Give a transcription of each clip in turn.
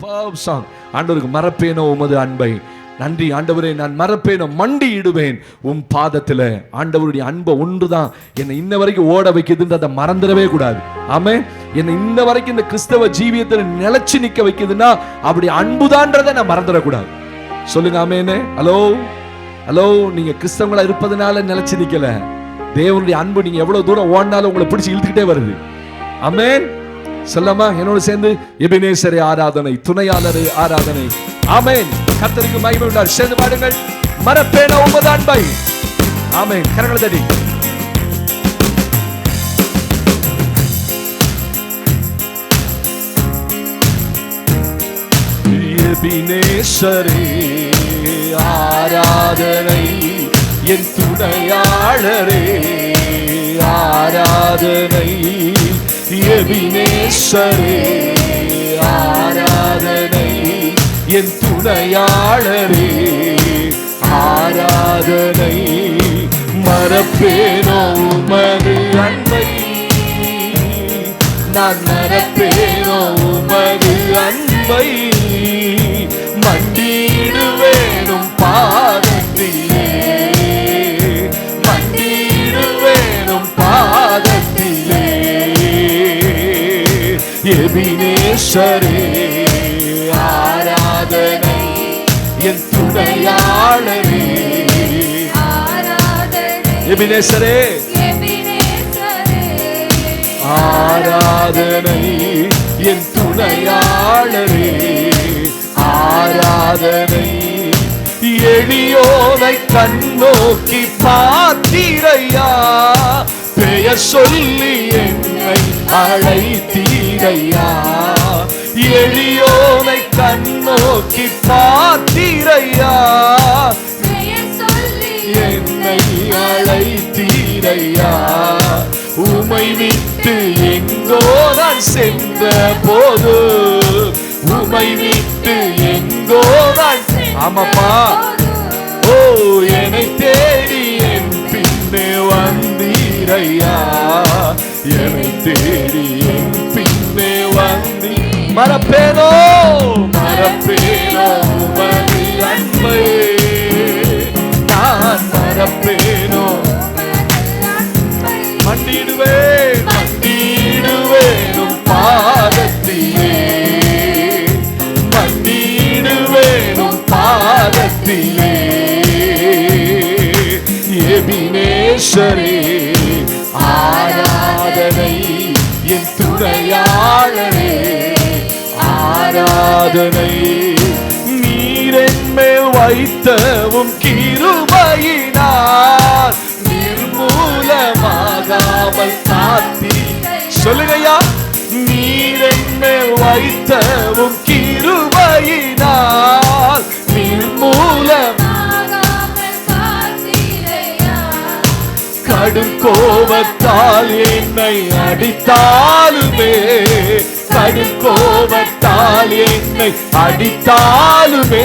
Super song ஆண்டவருக்கு மறப்பேனோ உமது அன்பை. நன்றி ஆண்டவரே நான் மறப்பேனோ மண்டி இடுவேன் உன் பாதத்தில். ஆண்டவருடைய அன்பை ஒன்றுதான். என்னை இன்ன வரைக்கும் ஓட வைக்குதுன்றதை மறந்துடவே கூடாது. ஆமே என்னை இன்ன வரைக்கும் இந்த கிறிஸ்தவ ஜீவியத்தில் நிலைச்சு நிற்க வைக்குதுன்னா அப்படி அன்புதான்றதை நான் மறந்துடக்கூடாது. சொல்லுங்க ஆமேனே. ஹலோ ஹலோ நீங்க கிறிஸ்தவங்களா இருப்பதனால நிலைச்சு நிக்கல. தேவனுடைய அன்பு நீங்க எவ்வளவு தூரம் ஓடினாலும் உங்களை பிடிச்சி இழுத்துக்கிட்டே வருது. அமேன் சொல்லமா என்னோட சேர்ந்து எபினேசரே ஆராதனை துணையாளரே ஆராதனை. ஆமேன். கத்தருக்கு மகிமை உண்டார் சேர்ந்து பாடுங்கள். மரப்பேன உமது அன்பை ஆமேன். கரங்களை தடி எபினேசரே ஆராதனை. என் துணையாளரே ஆராதனை. எபினேசரே ஆராதனை என் துணையாளரே. ஆராதனை மறப்பேனோ உமது அன்பை? நான் மறப்பேனோ உமது அன்பை? மண்டிடுவேனும் எபினேசரே ஆராதனை என் துணையாளரே. எபினேசரே ஆராதனை என் துணையாளரே. ஆராதனை எளியோனை கண்ணோக்கி பார்த்தீரையா. பெயர் சொல்லி என்னை அழைத்தீரையா. எளியோனை கண்ணோக்கி பார்த்தீரையா என்னை அழைத்தீரையா? உமை விட்டு எங்கோ நான் சென்ற போது உமை விட்டு எங்கோ நான் ஆமாப்பா. ஓ என்னை தேடி என் பின்னே வந்தீரையா? என்னை தேடி என் வந்தி மறப்பேனோ மறப்பேனோ உமது அன்பை நான் மறப்பேனோ மண்டிடுவேன் மண்டிடுவேனும் பாதத்திலே. மண்டிடுவேனும் பாதத்திலே. எபினேஸ்வரே ஆராதனை நீரென் மேல் வைத்தவும் கிருபையினார் நிர்மூலமாகாமல் காத்தி. சொல்லுகையா நீரென் மேல் வைத்தவும் கிருபையினார் நிர்மூலம் கடும் கோபத்தால் என்னை அடித்தாலுமே கடும் கோபத்தால் என்னை அடித்தாலுமே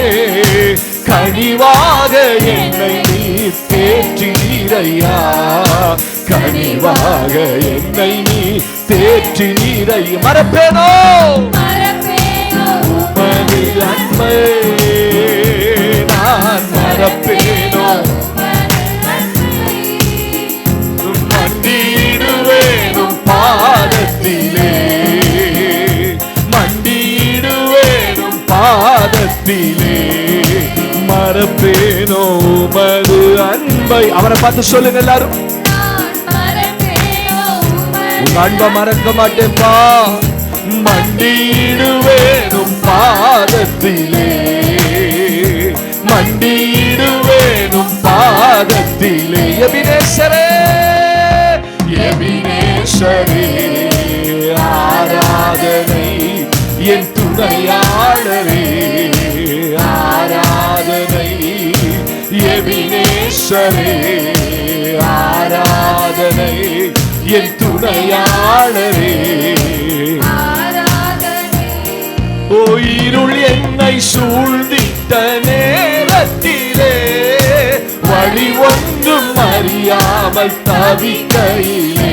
கனிவாக என்னை நீ தேற்றீரையா கனிவாக என்னை நீ தேற்றீரை மறப்பேனோ? உமது அன்பை பாதத்திலே மறப்பேனோ உமது அன்பை? அவரை பார்த்து சொல்லுங்க எல்லாரும். உங்க அன்பை மறக்க மாட்டேப்பா மண்டிடுவேனும் பாதத்திலே. மண்டிடுவேனும் பாதத்திலே. எபினேசரே. எபினேசரே ஆராதனை என் துணையாளரே. கர்த்தரே ஆராதனை என் துணையாளரே. ஓ இருள் என்னை சூழ்ந்திட்ட நேரத்திலே வழி ஒன்றும் அறியாமல் தவிக்கையிலே.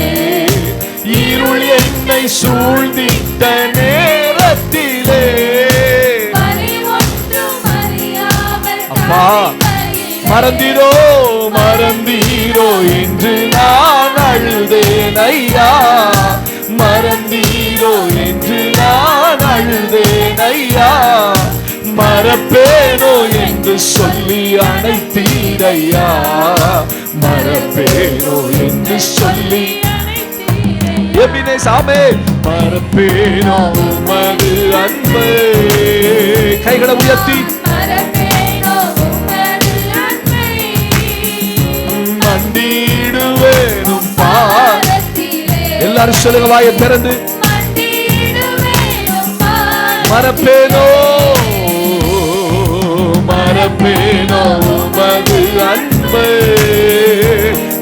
இருள் என்னை சூழ்ந்திட்ட நேரத்திலே. அப்பா மறந்திரோ மறந்தீரோ என்று நான் அழுதேன் ஐயா. மறந்தீரோ என்று நான் அழுதேன் ஐயா. மறப்பேனோ என்று சொல்லி அனைத்தீரையா மறப்பேனோ என்று சொல்லி எபினே சாமே மறப்பேனோ மது அன்பு. கைகளை உயர்த்தி. எல்லாரும் சொல்லுங்க வாயை திறந்து. மறப்பேனோ? மறப்பேனோ உமது அன்பு?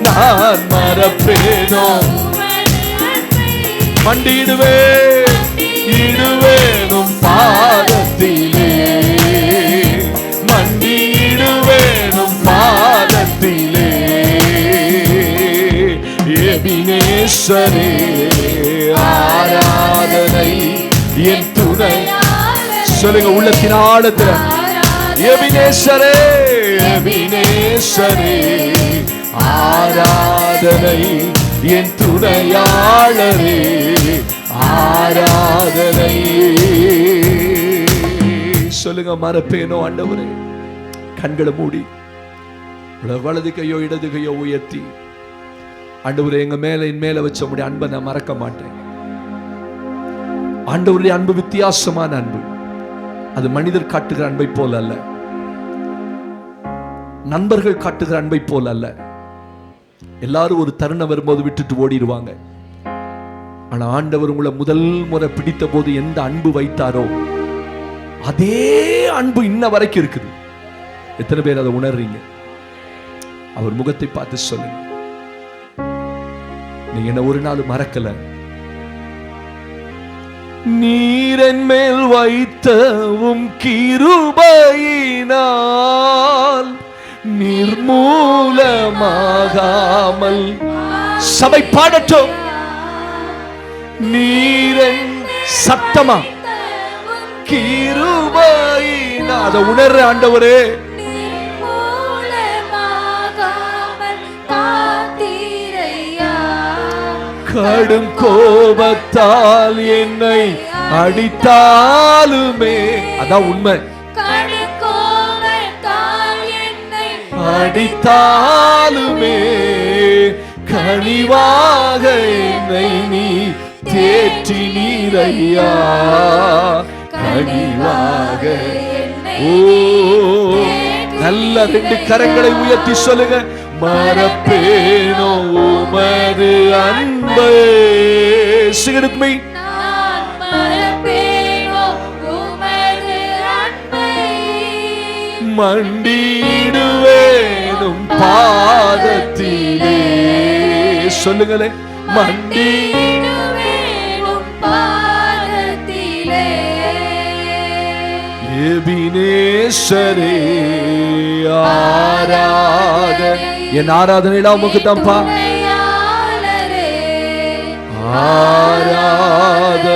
நான் மறப்பேனோ? மண்டிடுவே இடுவேனும் எபினேஸ்வரே ஆராதனை என் துணை. சொல்லுங்க உள்ளத்தின் ஆழத்துல. எபினேஸ்வரே எபினேஸ்வரே ஆராதனை என் துணையாளரே ஆராதனை. சொல்லுங்க மறப்பேனோ ஆண்டவரே. கண்களை மூடி வலது கையோ இடது கையோ உயர்த்தி. ஆண்டவரே எங்க மேல என் மேல வச்ச உடைய அன்பை நான் மறக்க மாட்டேன். ஆண்டவருடைய அன்பு வித்தியாசமான அன்பு. அது மனிதர் காட்டுகிற அன்பை போல அல்ல. நண்பர்கள் காட்டுகிற அன்பை போல அல்ல. எல்லாரும் ஒரு தருணம் வரும்போது விட்டுட்டு ஓடிடுவாங்க. ஆனா ஆண்டவர் உங்களை முதல் முறை பிடித்த போது எந்த அன்பு வைத்தாரோ அதே அன்பு இன்ன வரைக்கும் இருக்குது. எத்தனை பேர் அதை உணர்றீங்க? அவர் முகத்தை பார்த்து சொல்லுங்க. நீங்க என்ன ஒரு நாள் மறக்கல. நீரன் மேல் வைத்தவும் கிருபையினால் நிர்மூலமாகாமல் சபை பாடட்டும். நீரன் சத்தமா? கிருபையினா அதை உணர்ற ஆண்டவரே. கடும் கோபத்தால் என்னை அடித்தாலுமே. அதான் உண்மை. அடித்தாலுமே. கனிவாக என்னை நீ தேற்றி நீரையா கனிவாக ஓ நல்ல ரெண்டு கரங்களை உயர்த்தி சொல்லுங்க. மறப்பேனோ உமது அன்பு. சிகடுமை மண்டிடுவேனும் பாதத்திலே. சொல்லுங்களே மண்டி எபினேஸ்வரே ஆராதனை என் ஆராதனைலாம் உமக்கு தான்ப்பா. ஆராதனை